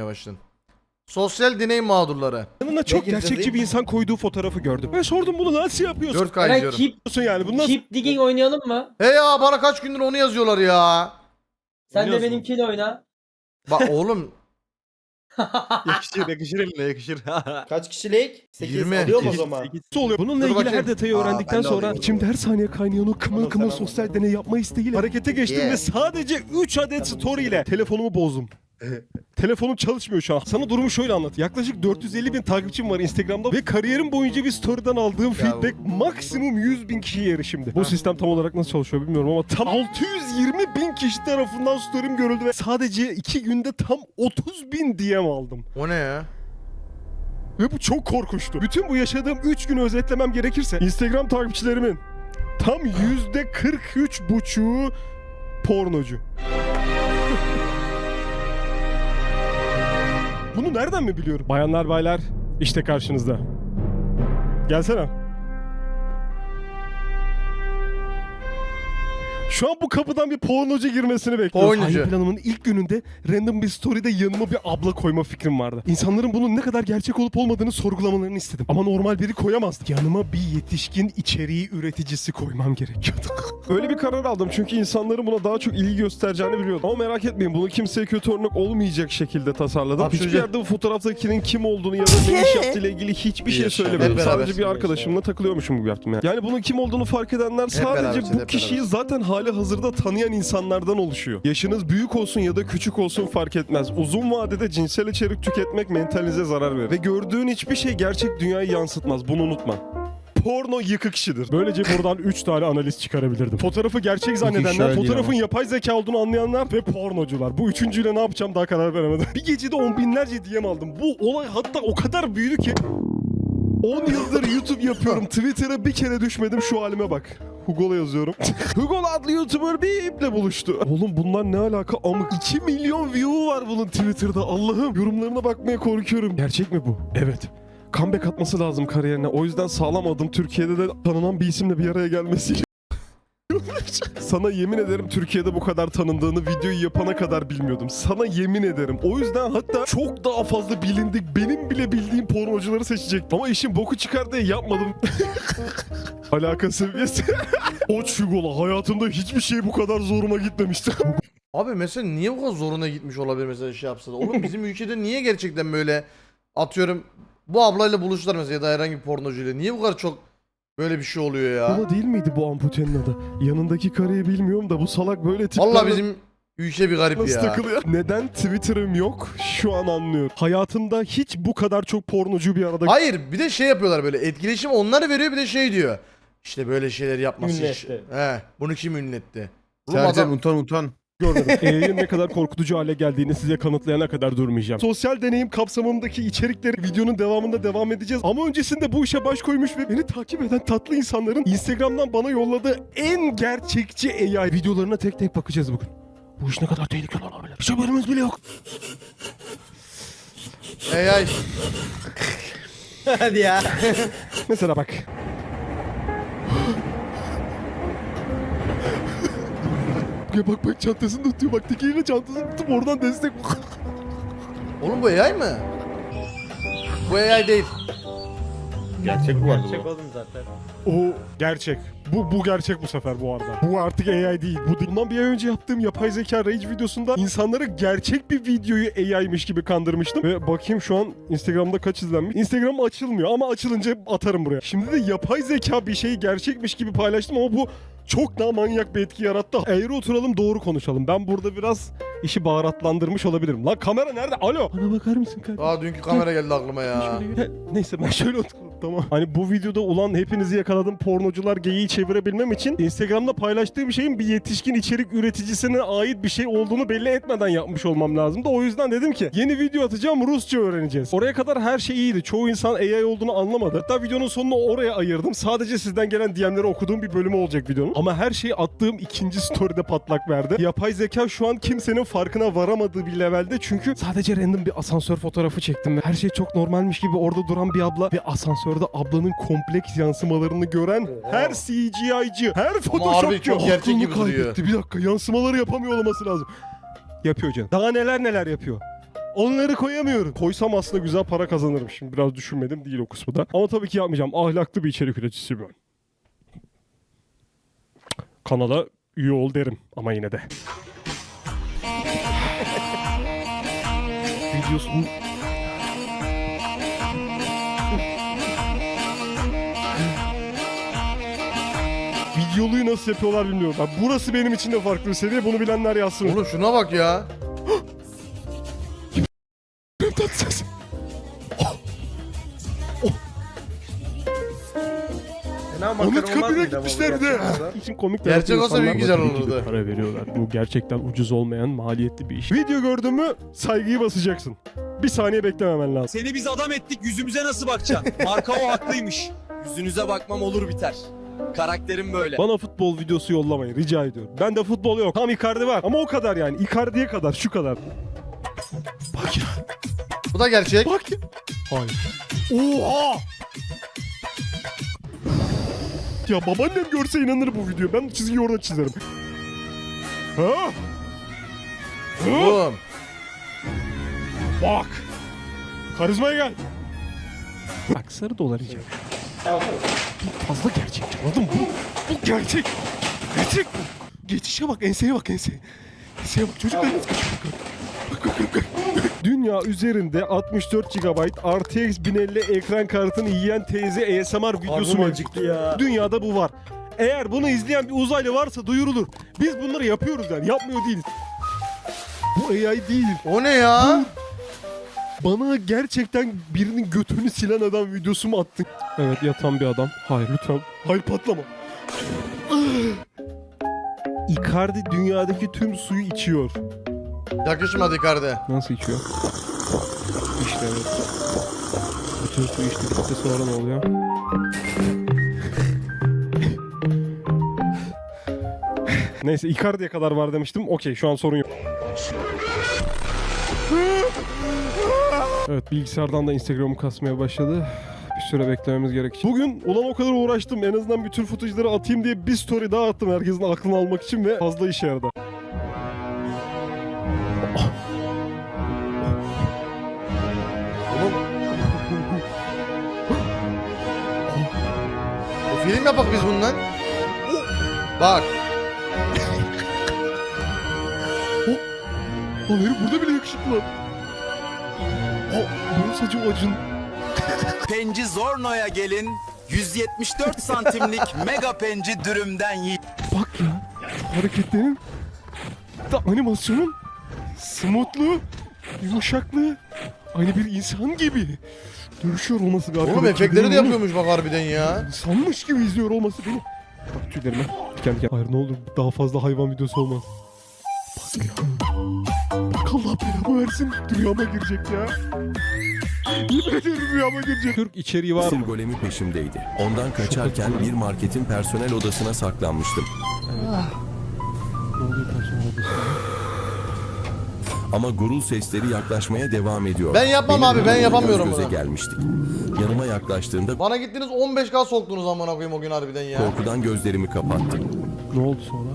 demeye başladın. Sosyal deney mağdurları. Yanına çok gireceğiz gerçekçi bir insan koyduğu fotoğrafı gördüm. Ve sordum bunu nasıl yapıyorsun 4K Eray izliyorum. keep, yani? Bunu nasıl keep digging oynayalım mı? He ya bana kaç gündür onu yazıyorlar ya. Sen de Oynuyoruz mu? benimkiyle oyna. Bak oğlum yakışır yakışır eline yakışır. Kaç kişilik? 8 Yirmi. alıyorum o Sekiz, zaman. Nasıl oluyor? Bununla Dur ilgili bakayım. her detayı Aa, öğrendikten ben de sonra alayım. içimde her saniye kaynayan o kımıl kımıl sen sosyal deney yapma isteğiyle harekete geçtim Yeah. ve sadece 3 adet story ile telefonumu bozdum. Telefonum çalışmıyor şu an. Sana durumu şöyle anlat. Yaklaşık 450 bin takipçim var Instagram'da ve kariyerim boyunca bir story'den aldığım feedback maksimum 100 bin kişiye erişimdi. Bu sistem tam olarak nasıl çalışıyor bilmiyorum ama tam 620 bin kişi tarafından story'im görüldü ve sadece 2 günde tam 30 bin DM aldım. o ne ya? Ve bu çok korkunçtu. Bütün bu yaşadığım 3 günü özetlemem gerekirse Instagram takipçilerimin tam %43 buçuğu pornocu. Bunu nereden mi biliyorum? Bayanlar baylar işte karşınızda. Gelsene. Şu an bu kapıdan bir pornocu girmesini bekliyorum. Pornocu. Hain planımın ilk gününde random bir story'de yanıma bir abla koyma fikrim vardı. İnsanların bunun ne kadar gerçek olup olmadığını sorgulamalarını istedim. Ama normal biri koyamazdı. Yanıma bir yetişkin içeriği üreticisi koymam gerekiyordu. Öyle bir karar aldım çünkü insanların buna daha çok ilgi göstereceğini biliyordum. Ama merak etmeyin bunu kimseye kötü örnek olmayacak şekilde tasarladım. Abi Hiçbir şöyle- yerde bu fotoğraftakinin kim olduğunu ya da ne iş yaptığıyla ilgili hiçbir şey hep beraber. Sadece bir arkadaşımla takılıyormuşum gibi yaptım yani. Yani bunun kim olduğunu fark edenler beraber, sadece bu hep kişiyi zaten hali hazırda tanıyan insanlardan oluşuyor. Yaşınız büyük olsun ya da küçük olsun fark etmez. Uzun vadede cinsel içerik tüketmek mentalinize zarar verir. Ve gördüğün hiçbir şey gerçek dünyayı yansıtmaz. Bunu unutma. Porno yıkık işidir. Böylece buradan 3 tane analiz çıkarabilirdim. Fotoğrafı gerçek zannedenler, şöyle fotoğrafın ama. yapay zeka olduğunu anlayanlar ve pornocular. Bu üçüncüyle ne yapacağım daha karar veremedim. Bir gecede on binlerce DM aldım. Bu olay hatta o kadar büyüdü ki 10 yıldır YouTube yapıyorum. Twitter'a bir kere düşmedim şu halime bak. Hugo'la yazıyorum. Hugo adlı YouTuber bir iple buluştu. Oğlum bunlar ne alaka amık. 2 milyon view var bunun Twitter'da. Allah'ım yorumlarına bakmaya korkuyorum. Gerçek mi bu? Evet. Comeback atması lazım kariyerine. O yüzden sağlam adım Türkiye'de de tanınan bir isimle bir araya gelmesi. Sana yemin ederim Türkiye'de bu kadar tanındığını videoyu yapana kadar bilmiyordum. Sana yemin ederim. O yüzden hatta çok daha fazla bilindik benim bile bildiğim pornocuları seçecektim. Ama işin boku çıkar diye yapmadım. Alaka seviyesi. o çugola hayatımda hiçbir şey bu kadar zoruma gitmemişti. Abi mesela niye bu kadar zoruna gitmiş olabilir mesela şey yapsa da. Oğlum bizim ülkede niye gerçekten böyle atıyorum bu ablayla buluştular mesela ya da herhangi bir pornocuyla. Niye bu kadar çok böyle bir şey oluyor ya? Ama değil miydi bu amputenin adı? Yanındaki karıyı bilmiyorum da bu salak böyle tiplerle... Valla bizim ülke bir garip Nasıl ya. takılıyor? Neden Twitter'ım yok? Şu an anlıyorum. Hayatımda hiç bu kadar çok pornocu bir arada Hayır bir de şey yapıyorlar böyle etkileşim onları veriyor bir de şey diyor. İşte böyle şeyler yapması hiç. Ünletti. He bunu kim ünletti? Oğlum Sercan adam- utan utan. Görmedim. E'nin ne kadar korkutucu hale geldiğini size kanıtlayana kadar durmayacağım. Sosyal deneyim kapsamındaki içerikleri videonun devamında devam edeceğiz. Ama öncesinde bu işe baş koymuş ve beni takip eden tatlı insanların Instagram'dan bana yolladığı en gerçekçi AI videolarına tek tek bakacağız bugün. Bu iş ne kadar tehlikeli olabilir? Hiç haberimiz bile yok. Ey ay. Hadi ya. Mesela bak. Ya bak bak çantasını tutuyor bak tekiyle çantasını tutup oradan destek Oğlum bu AI mı? Bu AI değil. Gerçek bu arada Gerçek bu. oğlum zaten. O gerçek. Bu bu gerçek bu sefer bu arada. Bu artık AI değil. Bu. Bundan bir ay önce yaptığım yapay zeka rage videosunda insanları gerçek bir videoyu AI'miş gibi kandırmıştım. Ve bakayım şu an Instagram'da kaç izlenmiş. Instagram açılmıyor ama açılınca atarım buraya. Şimdi de yapay zeka bir şeyi gerçekmiş gibi paylaştım ama bu çok daha manyak bir etki yarattı. Eğri oturalım doğru konuşalım. Ben burada biraz işi baharatlandırmış olabilirim. Lan kamera nerede? Alo. Bana bakar mısın kardeşim? Aa dünkü kamera geldi aklıma ya. Neyse ben şöyle otururum tamam. Hani bu videoda ulan hepinizi yakaladım pornocular geyiği çevirebilmem için Instagram'da paylaştığım şeyin bir yetişkin içerik üreticisine ait bir şey olduğunu belli etmeden yapmış olmam lazımdı. O yüzden dedim ki yeni video atacağım Rusça öğreneceğiz. Oraya kadar her şey iyiydi. Çoğu insan AI olduğunu anlamadı. Hatta videonun sonunu oraya ayırdım. Sadece sizden gelen DM'leri okuduğum bir bölümü olacak videonun. Ama her şeyi attığım ikinci story'de patlak verdi. Yapay zeka şu an kimsenin farkına varamadığı bir levelde çünkü sadece random bir asansör fotoğrafı çektim ve her şey çok normalmiş gibi orada duran bir abla ve asansörde ablanın kompleks yansımalarını gören her CGI'cı, her harbi Photoshopçu çok gerçek aklını gibi duruyor. kaybetti. Bir dakika yansımaları yapamıyor olması lazım. Yapıyor canım. Daha neler neler yapıyor. Onları koyamıyorum. Koysam aslında güzel para kazanırım. Şimdi biraz düşünmedim değil o kısmı da. Ama tabii ki yapmayacağım. Ahlaklı bir içerik üreticisi ben. Kanala üye ol derim ama yine de. Videosunu... Videoluyu nasıl yapıyorlar bilmiyorum. Bak burası benim için de farklı bir seviye. Bunu bilenler yazsın. Oğlum şuna bak ya. Tatsız. Anıtkabir'e gitmişler bir de. İçin komik Gerçek olsa büyük insanlar güzel ki de olurdu. Para veriyorlar. Bu gerçekten ucuz olmayan maliyetli bir iş. Video gördün mü saygıyı basacaksın. Bir saniye beklememen lazım. Seni biz adam ettik yüzümüze nasıl bakacaksın? Marka o haklıymış. Yüzünüze bakmam olur biter. Karakterim böyle. Bana futbol videosu yollamayın rica ediyorum. Bende futbol yok. Tam Icardi var ama o kadar yani. Icardi'ye kadar şu kadar. Bak ya. Bu da gerçek. Bak ya. Hayır. Oha! Ya babaannem görse inanır bu video. Ben çizgiyi orada çizerim. Ha? Ha? Oğlum. Bak. Karizmaya gel. Bak sarı dolar yiyeceğim. Bu fazla gerçekçi anladın mı? Bu, bu gerçek. Gerçek bu. Geçişe bak enseye bak enseye. Enseye bak nasıl kaçıyor. Bak bak bak bak. Dünya üzerinde 64 GB RTX 1050 ekran kartını yiyen teyze ASMR videosu mevcut. ya. Dünyada bu var. Eğer bunu izleyen bir uzaylı varsa duyurulur. Biz bunları yapıyoruz yani. Yapmıyor değiliz. Bu AI değil. O ne ya? Bana gerçekten birinin götünü silen adam videosu mu attın? Evet yatan bir adam. Hayır lütfen. Hayır patlama. Icardi dünyadaki tüm suyu içiyor. Yakışmadı Icardi. Nasıl içiyor? İşte evet. Bütün suyu içtikten sonra ne oluyor? Neyse Icardi'ye kadar var demiştim. Okey şu an sorun yok. Evet bilgisayardan da Instagram'ı kasmaya başladı. Bir süre beklememiz gerekecek. Bugün ulan o kadar uğraştım. En azından bütün footage'ları atayım diye bir story daha attım herkesin aklını almak için ve fazla işe yaradı. Film yapak biz bundan. Bak. Lan herif burada bile yakışıklı. O borsacı acın. Penci Zorno'ya gelin. 174 santimlik mega penci dürümden yiyin. Bak ya. Hareketlerin. Da animasyonun. Smoothluğu. Yumuşaklığı. Aynı bir insan gibi. Dövüşüyor olması galiba. Oğlum efektleri de yapıyormuş bak harbiden ya. Sanmış gibi izliyor olması beni. Bak tüylerime. Diken diken. Hayır ne olur daha fazla hayvan videosu olmaz. Bak ya. Bak Allah belamı versin. Rüyama girecek ya. Yemin ederim rüyama girecek. Türk içeriği var Sil mı? golemi peşimdeydi. Ondan kaçarken bir marketin personel odasına saklanmıştım. Ne oluyor personel odasında? Ama gurul sesleri yaklaşmaya devam ediyor. Ben yapmam Benim abi, ben yapamıyorum göz göze bunu. gelmiştik. Yanıma yaklaştığında Bana gittiniz 15k soktunuz amına koyayım o gün harbiden ya. korkudan gözlerimi kapattım. Ne oldu sonra?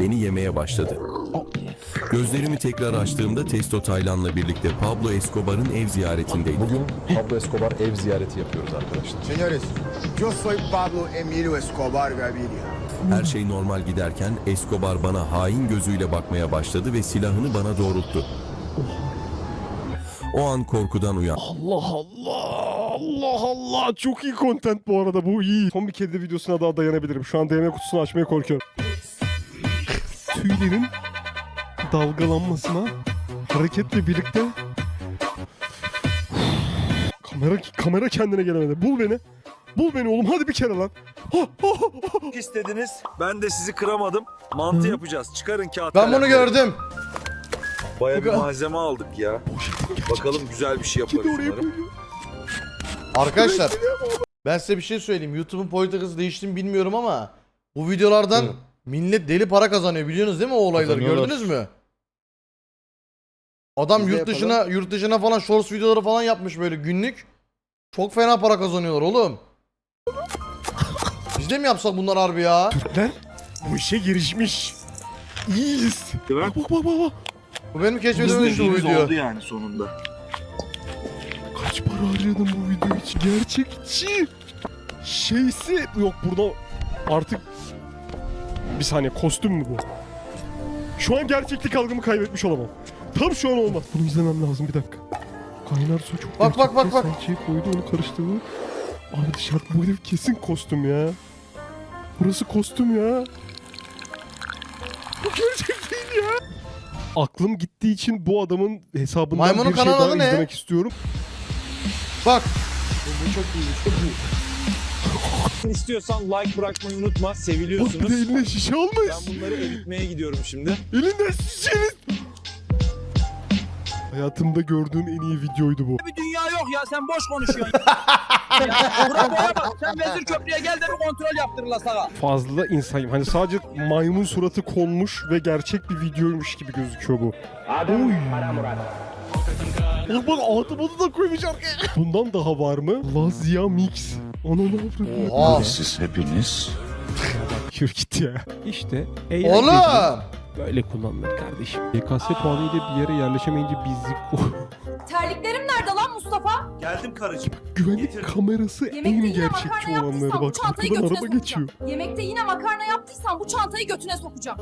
Beni yemeye başladı. Gözlerimi tekrar açtığımda Testo Taylan'la birlikte Pablo Escobar'ın ev ziyaretindeydim. Bugün Pablo Escobar ev ziyareti yapıyoruz arkadaşlar. Señores, yo soy Pablo Emilio Escobar Gaviria. Her şey normal giderken Escobar bana hain gözüyle bakmaya başladı ve silahını bana doğrulttu. O an korkudan uyan. Allah Allah Allah Allah çok iyi content bu arada bu iyi. Son bir kedi videosuna daha dayanabilirim. Şu an DM kutusunu açmaya korkuyorum. Tüylerin dalgalanmasına hareketle birlikte kamera kamera kendine gelemedi. Bul beni. Bul beni oğlum hadi bir kere lan. İstediniz. Ben de sizi kıramadım. Mantı yapacağız. Çıkarın kağıt. Ben bunu gördüm. Baya bir malzeme aldık ya. Bakalım güzel bir şey yaparız umarım. Arkadaşlar ben size bir şey söyleyeyim. YouTube'un politikası değişti mi bilmiyorum ama bu videolardan millet deli para kazanıyor biliyorsunuz değil mi o olayları Kazanıyorlar. gördünüz mü? Adam Biz de yurt dışına yurt dışına falan shorts videoları falan yapmış böyle günlük. Çok fena para kazanıyorlar oğlum. Biz de mi yapsak bunlar harbi ya? Türkler bu işe girişmiş. İyiyiz. Değil mi? Bak bak bak bak. Bu benim keşfedemem işte bu video. yani sonunda. Kaç para harcadım bu video için? Gerçekçi. Şeysi yok burada artık bir saniye kostüm mü bu? Şu an gerçeklik algımı kaybetmiş olamam. Tam şu an olmaz. Bunu izlemem lazım bir dakika. Kaynar su çok Bak, bak, bak, bak. Salçayı koydu onu karıştırdı. Abi dışarıda bu herif kesin kostüm ya. Burası kostüm ya. Bu gerçek değil ya. Aklım gittiği için bu adamın hesabından Maymunun bir şey kanalı daha adı ne? izlemek istiyorum. Bak. İstiyorsan like bırakmayı unutma. Bak bir de Seviliyorsunuz. eline şişe almış. Ben bunları eritmeye gidiyorum şimdi. Elinde şişeniz. Hayatımda gördüğüm en iyi videoydu bu. Bir dünya yok ya sen boş konuşuyorsun. Buraya bak sen Vezir Köprü'ye gel de bir kontrol yaptırırlar sana. Fazla insan hani sadece maymun suratı konmuş ve gerçek bir videoymuş gibi gözüküyor bu. Oy. Bak bak Atımat'ı da koymuş arkaya. Bundan daha var mı? Lazia Mix. Ne yapıyor? Oha. Siz hepiniz Yürü git ya. İşte Oğlum. böyle kullanılır kardeşim. YKS puanıyla bir yere yerleşemeyince bizlik Terliklerim nerede lan Mustafa? Geldim karıcığım. Güvenlik kamerası Yemekte en yine gerçekçi makarna olanları yaptıysan bu bak. çantayı Arkadan götüne araba geçiyor. sokacağım. Yemekte yine makarna yaptıysan bu çantayı götüne sokacağım.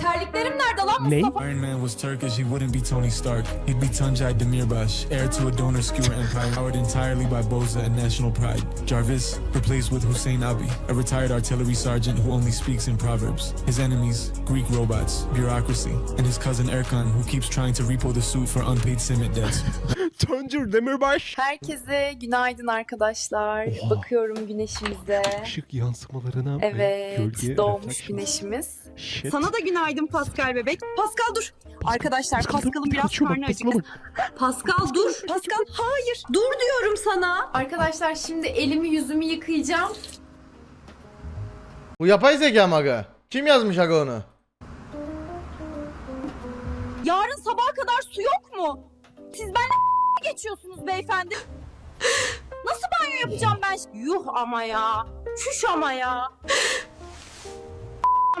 Terliklerim nerede lan Ne? Mustafa? Iron Man was Turkish, he wouldn't be Tony Stark. He'd be Tunjai Demirbaş, heir to a donor skewer empire powered entirely by Boza and national pride. Jarvis, replaced with Hussein Abi, a retired artillery sergeant who only speaks in proverbs. His enemies, Greek robots, bureaucracy, and his cousin Erkan, who keeps trying to repo the suit for unpaid cement debts. Tuncer Demirbaş. Herkese günaydın arkadaşlar. Oha. Bakıyorum güneşimize. Işık yansımalarına ve Evet, gölge doğmuş reflections. güneşimiz. Shit. Sana da günaydın Pascal bebek. Pascal dur. Arkadaşlar Pascal'ın biraz karnı acıktı. Pascal dur. Pascal hayır. Dur diyorum sana. Arkadaşlar şimdi elimi yüzümü yıkayacağım. Bu yapay zeka mı aga? Kim yazmış aga onu? Yarın sabaha kadar su yok mu? Siz benimle geçiyorsunuz beyefendi. Nasıl banyo yapacağım ben? Yuh ama ya. Şuş ama ya.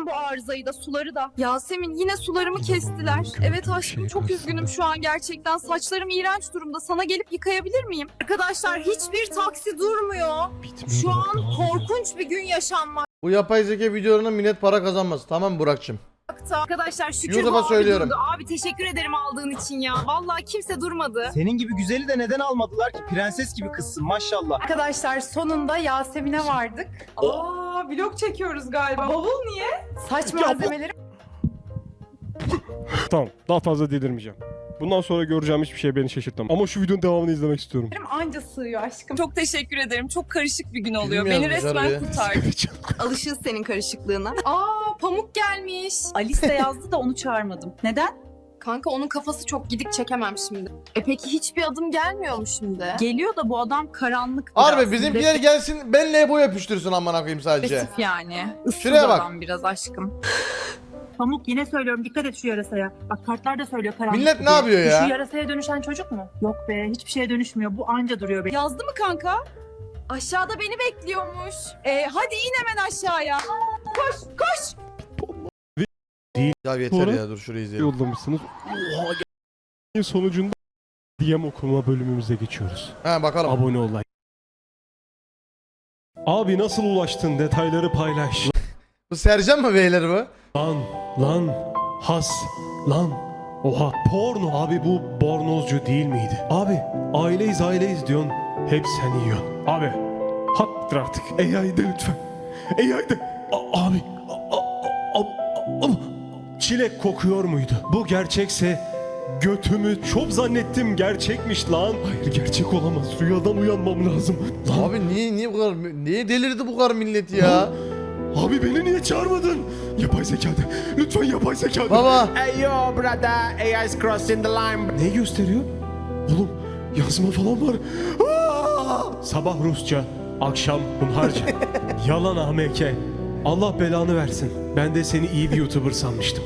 Bu arızayı da suları da. Yasemin yine sularımı kestiler. Evet aşkım çok üzgünüm şu an gerçekten. Saçlarım iğrenç durumda. Sana gelip yıkayabilir miyim? Arkadaşlar hiçbir taksi durmuyor. Şu an korkunç bir gün yaşanmakta. Bu yapay zeka videolarına millet para kazanmaz. Tamam Burak'cığım. Arkadaşlar şükür YouTube'a abi söylüyorum. durdu. Abi teşekkür ederim aldığın için ya. Vallahi kimse durmadı. Senin gibi güzeli de neden almadılar ki? Prenses gibi kızsın maşallah. Arkadaşlar sonunda Yasemin'e vardık. Aa vlog çekiyoruz galiba. Bavul niye? Saç Ya bu- malzemeleri Tamam daha fazla delirmeyeceğim. Bundan sonra göreceğim hiçbir şey beni şaşırtmam. Ama şu videonun devamını izlemek istiyorum. anca sığıyor aşkım. Çok teşekkür ederim. Çok karışık bir gün oluyor. Beni resmen ya. kurtardı. Alışığız senin karışıklığına. Aa pamuk gelmiş. Alice de yazdı da onu çağırmadım. Neden? Kanka onun kafası çok gidik çekemem şimdi. E peki hiçbir adım gelmiyor mu şimdi? Geliyor da bu adam karanlık biraz. Harbi bizimkiler gelsin benle bu yapıştırsın amına koyayım sadece. Depresif yani. Issız Şuraya bak. adam biraz aşkım. Pamuk yine söylüyorum dikkat et şu yarasaya. Bak kartlar da söylüyor karanlık Millet ne diye. yapıyor Bu ya? Şu yarasaya dönüşen çocuk mu? Yok be hiçbir şeye dönüşmüyor. Bu anca duruyor be. Yazdı mı kanka? Aşağıda beni bekliyormuş. E hadi in hemen aşağıya. Koş koş. Ya yeter Sonra- ya dur şurayı izleyelim. Yollamışsınız. Oha ge- sonucunda DM okuma bölümümüze geçiyoruz. Ha bakalım. Abone ol like. Abi nasıl ulaştın detayları paylaş. Bu Sercan mı beyler bu? Lan lan has lan. Oha porno abi bu bornozcu değil miydi? Abi aileyiz aileyiz diyorsun. Hep sen yiyorsun. Abi hattır artık. AI'de lütfen. AI'de. A- abi. A- a- a- a- Çilek kokuyor muydu? Bu gerçekse götümü çok zannettim gerçekmiş lan. Hayır gerçek olamaz. Rüyadan uyanmam lazım. Lan Abi niye niye bu kadar niye delirdi bu kadar millet ya? abi beni niye çağırmadın? Yapay zekada. Lütfen yapay zekada. Baba Hey yo brother, AI's crossing the line. Ne gösteriyor? Oğlum yazma falan var. Aa! Sabah Rusça, akşam Hunharca. Yalan AMK. Allah belanı versin. Ben de seni iyi bir YouTuber sanmıştım.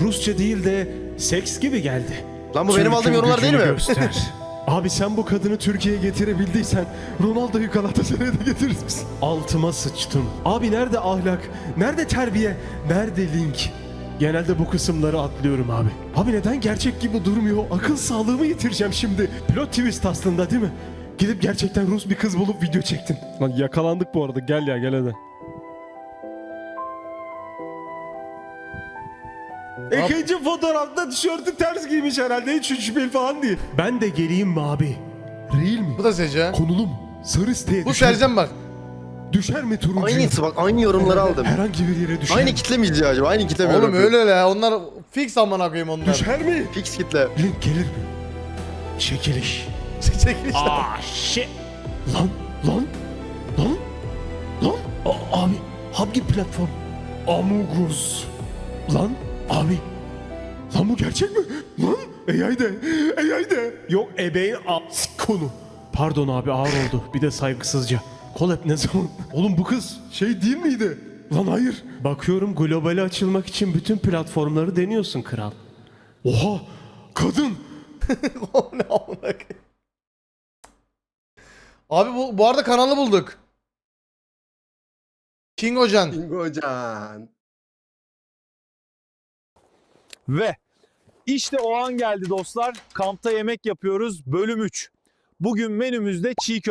Rusça değil de seks gibi geldi. Lan bu benim aldığım yorumlar değil mi? Göster. Abi sen bu kadını Türkiye'ye getirebildiysen Ronaldo'yu Galatasaray'a da getirir misin? Altıma sıçtım. Abi nerede ahlak? Nerede terbiye? Nerede link? Genelde bu kısımları atlıyorum abi. Abi neden gerçek gibi durmuyor? Akıl sağlığımı yitireceğim şimdi. Plot twist aslında değil mi? Gidip gerçekten Rus bir kız bulup video çektin. Lan yakalandık bu arada. Gel ya gel hadi. İkinci fotoğrafta tişörtü ters giymiş herhalde. Hiç şüpheli falan değil. Ben de geleyim mi abi? Real mi? Bu da Seca. Konulum sarı siteye Bu düşer, Sercan bak. düşer mi turuncu? Aynısı bak aynı yorumları aldım. Herhangi bir yere düşer. Aynı kitle mi izliyor acaba? Aynı kitle mi? Oğlum öyle öyle ya. Onlar fix amına koyayım onlar. Düşer mi? Fix kitle. Link gelir mi? Çekiliş. Çekilişler. Aa shit. Lan lan lan lan A- abi hangi platform? Amugus. Lan abi. Lan bu gerçek mi? Lan AI de. AI de. Yok ebeğin a- konu. Pardon abi ağır oldu. Bir de saygısızca. Collab ne zaman? Oğlum bu kız şey değil miydi? Lan hayır. Bakıyorum globale açılmak için bütün platformları deniyorsun kral. Oha! Kadın! O ne amına. Abi bu, bu arada kanalı bulduk. King Hocan. Bingocan. Ve işte o an geldi dostlar. Kampta yemek yapıyoruz bölüm 3. Bugün menümüzde çiğ köfte